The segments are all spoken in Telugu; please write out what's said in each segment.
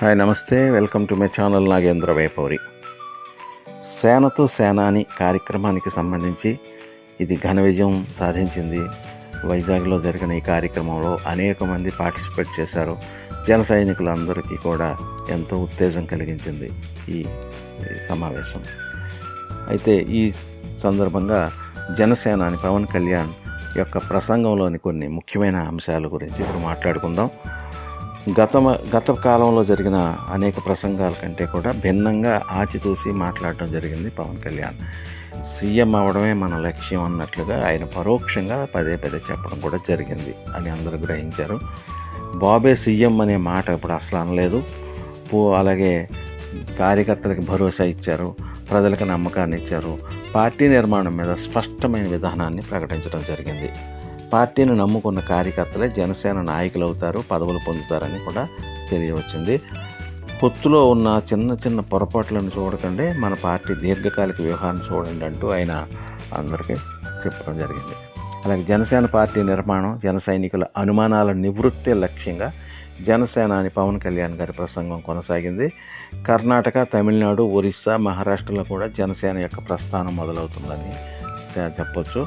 హాయ్ నమస్తే. Welcome to my channel Nagendra వైపౌరి. సేనతో సేనాని కార్యక్రమానికి సంబంధించి ఇది ఘన విజయం సాధించింది. వైజాగ్లో జరిగిన ఈ కార్యక్రమంలో అనేక మంది పార్టిసిపేట్ చేశారు. జన సైనికులందరికీ కూడా ఎంతో ఉత్తేజం కలిగించింది ఈ సమావేశం. అయితే ఈ సందర్భంగా జనసేనాని పవన్ కళ్యాణ్ యొక్క ప్రసంగంలోని కొన్ని ముఖ్యమైన అంశాల గురించి ఇప్పుడు మాట్లాడుకుందాం. గత గత కాలంలో జరిగిన అనేక ప్రసంగాల కంటే కూడా భిన్నంగా ఆచితూసి మాట్లాడటం జరిగింది పవన్ కళ్యాణ్. సీఎం అవడమే మన లక్ష్యం అన్నట్లుగా ఆయన పరోక్షంగా పదే పదే చెప్పడం కూడా జరిగింది అని అందరూ గ్రహించారు. బాబే సీఎం అనే మాట ఇప్పుడు అసలు అనలేదు. పో అలాగే కార్యకర్తలకు భరోసా ఇచ్చారు ప్రజలకు నమ్మకాన్ని ఇచ్చారు. పార్టీ నిర్మాణం మీద స్పష్టమైన విధానాన్ని ప్రకటించడం జరిగింది. పార్టీని నమ్ముకున్న కార్యకర్తలే జనసేన నాయకులు అవుతారు పదవులు పొందుతారని కూడా తెలియవచ్చింది. పొత్తులో ఉన్న చిన్న చిన్న పొరపాట్లను చూడకండి మన పార్టీ దీర్ఘకాలిక వ్యూహాన్ని చూడండి అంటూ ఆయన అందరికీ చెప్పడం జరిగింది. అలాగే జనసేన పార్టీ నిర్మాణం జన సైనికుల అనుమానాల నివృత్తి లక్ష్యంగా జనసేన అని పవన్ కళ్యాణ్ గారి ప్రసంగం కొనసాగింది. కర్ణాటక తమిళనాడు ఒరిస్సా మహారాష్ట్రలో కూడా జనసేన యొక్క ప్రస్థానం మొదలవుతుందని చెప్పొచ్చు.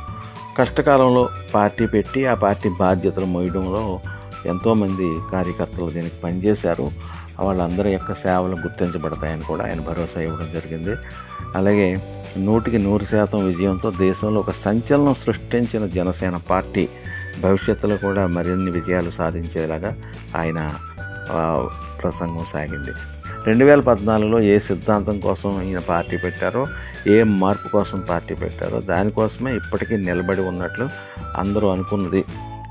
కష్టకాలంలో పార్టీ పెట్టి ఆ పార్టీ బాధ్యతలు మోయడంలో ఎంతోమంది కార్యకర్తలు దీనికి పనిచేశారు. వాళ్ళందరి యొక్క సేవలు గుర్తించబడతాయని కూడా ఆయన భరోసా ఇవ్వడం జరిగింది. అలాగే నూటికి నూరు శాతం విజయంతో దేశంలో ఒక సంచలనం సృష్టించిన జనసేన పార్టీ భవిష్యత్తులో కూడా మరిన్ని విజయాలు సాధించేలాగా ఆయన ప్రసంగం సాగింది. రెండు వేల పద్నాలుగులో ఏ సిద్ధాంతం కోసం ఈయన పార్టీ పెట్టారో ఏ మార్పు కోసం పార్టీ పెట్టారో దానికోసమే ఇప్పటికీ నిలబడి ఉన్నట్లు అందరూ అనుకున్నది.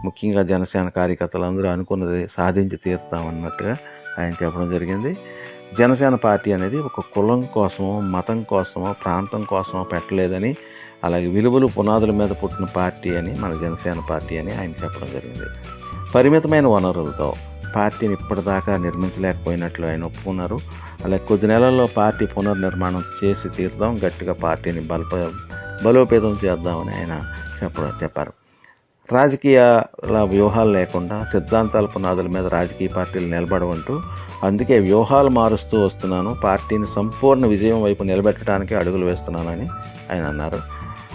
ముఖ్యంగా జనసేన కార్యకర్తలు అందరూ అనుకున్నది సాధించి తీరుతామన్నట్టుగా ఆయన చెప్పడం జరిగింది. జనసేన పార్టీ అనేది ఒక కులం కోసమో మతం కోసమో ప్రాంతం కోసమో పెట్టలేదని అలాగే విలువలు పునాదుల మీద పుట్టిన పార్టీ అని మన జనసేన పార్టీ అని ఆయన చెప్పడం జరిగింది. పరిమితమైన వనరులతో పార్టీని ఇప్పటిదాకా నిర్మించలేకపోయినట్లు ఆయన ఒప్పుకున్నారు. అలాగే కొద్ది నెలల్లో పార్టీ పునర్నిర్మాణం చేసి తీరుదాం గట్టిగా పార్టీని బలప బలోపేతం చేద్దామని ఆయన చెప్పడం చెప్పారు. రాజకీయాల వ్యూహాలు లేకుండా సిద్ధాంతాల పునాదుల మీద రాజకీయ పార్టీలు నిలబడవంటూ అందుకే వ్యూహాలు మారుస్తూ వస్తున్నాను. పార్టీని సంపూర్ణ విజయం వైపు నిలబెట్టడానికి అడుగులు వేస్తున్నానని ఆయన అన్నారు.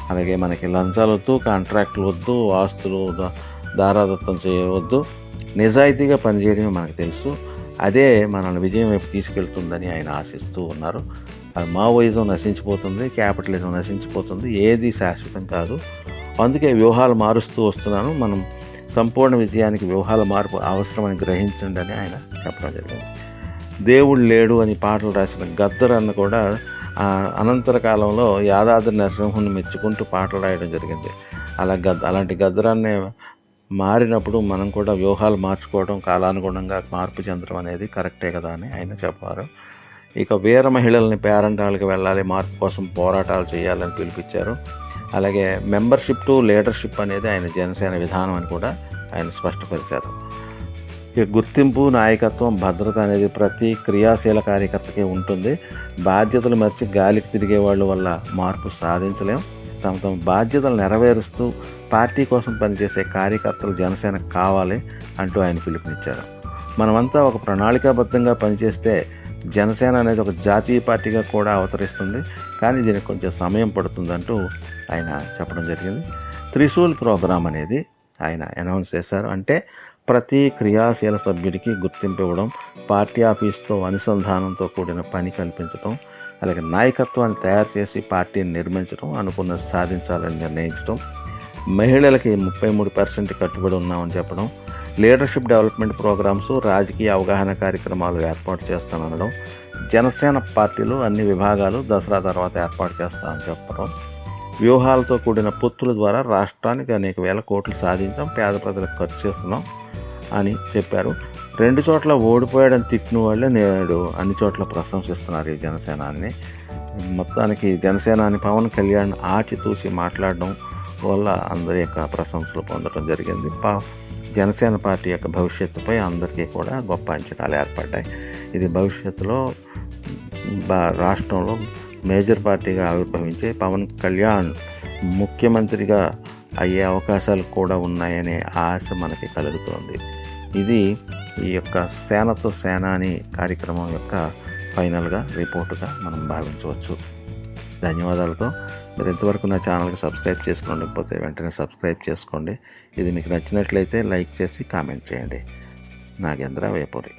అలాగే మనకి లంచాలు వద్దు కాంట్రాక్టులు వద్దు ఆస్తులు దారాదత్తం చేయవద్దు. నిజాయితీగా పనిచేయడమే మనకు తెలుసు. అదే మనల్ని విజయం వైపు తీసుకెళ్తుందని ఆయన ఆశిస్తూ ఉన్నారు. అది మావోయిజం నశించిపోతుంది క్యాపిటలిజం నశించిపోతుంది ఏది శాశ్వతం కాదు. అందుకే వ్యూహాలు మారుస్తూ వస్తున్నాను. మనం సంపూర్ణ విజయానికి వ్యూహాల మార్పు అవసరమని గ్రహించండి అని ఆయన చెప్పడం జరిగింది. దేవుడు లేడు అని పాటలు రాసిన గద్దర్ అన్న కూడా అనంతర కాలంలో యాదాద్రి నరసింహుని మెచ్చుకుంటూ పాటలు రాయడం జరిగింది. అలా గద్ అలాంటి గద్దరాన్ని మారినప్పుడు మనం కూడా వ్యూహాలు మార్చుకోవడం కాలానుగుణంగా మార్పు చెందడం అనేది కరెక్టే కదా అని ఆయన చెప్పారు. ఇక వీర మహిళల్ని పేరంటాలకు వెళ్ళాలి మార్పు కోసం పోరాటాలు చేయాలని పిలిపించారు. అలాగే మెంబర్షిప్ టు లీడర్షిప్ అనేది ఆయన జనసేన విధానం అని కూడా ఆయన స్పష్టపరిచారు. ఇక గుర్తింపు నాయకత్వం భద్రత అనేది ప్రతి క్రియాశీల కార్యకర్తకి ఉంటుంది. బాధ్యతలు మర్చి గాలికి తిరిగే వాళ్ళ వల్ల మార్పు సాధించలేం. తమ తమ బాధ్యతలు నెరవేరుస్తూ పార్టీ కోసం పనిచేసే కార్యకర్తలు జనసేన కావాలి అంటూ ఆయన పిలుపునిచ్చారు. మనమంతా ఒక ప్రణాళికాబద్ధంగా పనిచేస్తే జనసేన అనేది ఒక జాతీయ పార్టీగా కూడా అవతరిస్తుంది. కానీ దీనికి కొంచెం సమయం పడుతుందంటూ ఆయన చెప్పడం జరిగింది. త్రిశూల్ ప్రోగ్రాం అనేది ఆయన అనౌన్స్ చేశారు. అంటే ప్రతి క్రియాశీల సభ్యుడికి గుర్తింపు ఇవ్వడం పార్టీ ఆఫీస్తో అనుసంధానంతో కూడిన పని కల్పించడం అలాగే నాయకత్వాన్ని తయారు చేసి పార్టీని నిర్మించడం అనుకున్న సాధించాలని నిర్ణయించడం మహిళలకి ముప్పై మూడు పర్సెంట్ కట్టుబడి ఉన్నామని చెప్పడం లీడర్షిప్ డెవలప్మెంట్ ప్రోగ్రామ్స్ రాజకీయ అవగాహన కార్యక్రమాలు ఏర్పాటు చేస్తాననడం జనసేన పార్టీలు అన్ని విభాగాలు దసరా తర్వాత ఏర్పాటు చేస్తామని చెప్పడం వ్యూహాలతో కూడిన పొత్తుల ద్వారా రాష్ట్రానికి అనేక వేల కోట్లు సాధించాం పేద ప్రజలకు ఖర్చు చేస్తున్నాం అని చెప్పారు. రెండు చోట్ల ఓడిపోయాడని తిట్టిన వాళ్ళే నేడు అన్ని చోట్ల ప్రశంసిస్తున్నారు ఈ జనసేనాన్ని. మొత్తానికి జనసేనాని పవన్ కళ్యాణ్ ఆచితూచి మాట్లాడడం వల్ల అందరి యొక్క ప్రశంసలు పొందడం జరిగింది. పా జనసేన పార్టీ యొక్క భవిష్యత్తుపై అందరికీ కూడా గొప్ప అంచనాలు ఏర్పడ్డాయి. ఇది భవిష్యత్తులో బా రాష్ట్రంలో మేజర్ పార్టీగా ఆవిర్భవించే పవన్ కళ్యాణ్ ముఖ్యమంత్రిగా అయ్యే అవకాశాలు కూడా ఉన్నాయనే ఆశ మనకి కలుగుతోంది. ఇది ఈ యొక్క సేనతో సేన అనే కార్యక్రమం యొక్క ఫైనల్గా రిపోర్టుగా మనం భావించవచ్చు. ధన్యవాదాలతో. మీరు ఇంతవరకు నా ఛానల్కి సబ్స్క్రైబ్ చేసుకోలేకపోతే వెంటనే సబ్స్క్రైబ్ చేసుకోండి. ఇది మీకు నచ్చినట్లయితే లైక్ చేసి కామెంట్ చేయండి. నాగేంద్ర వేపూరి.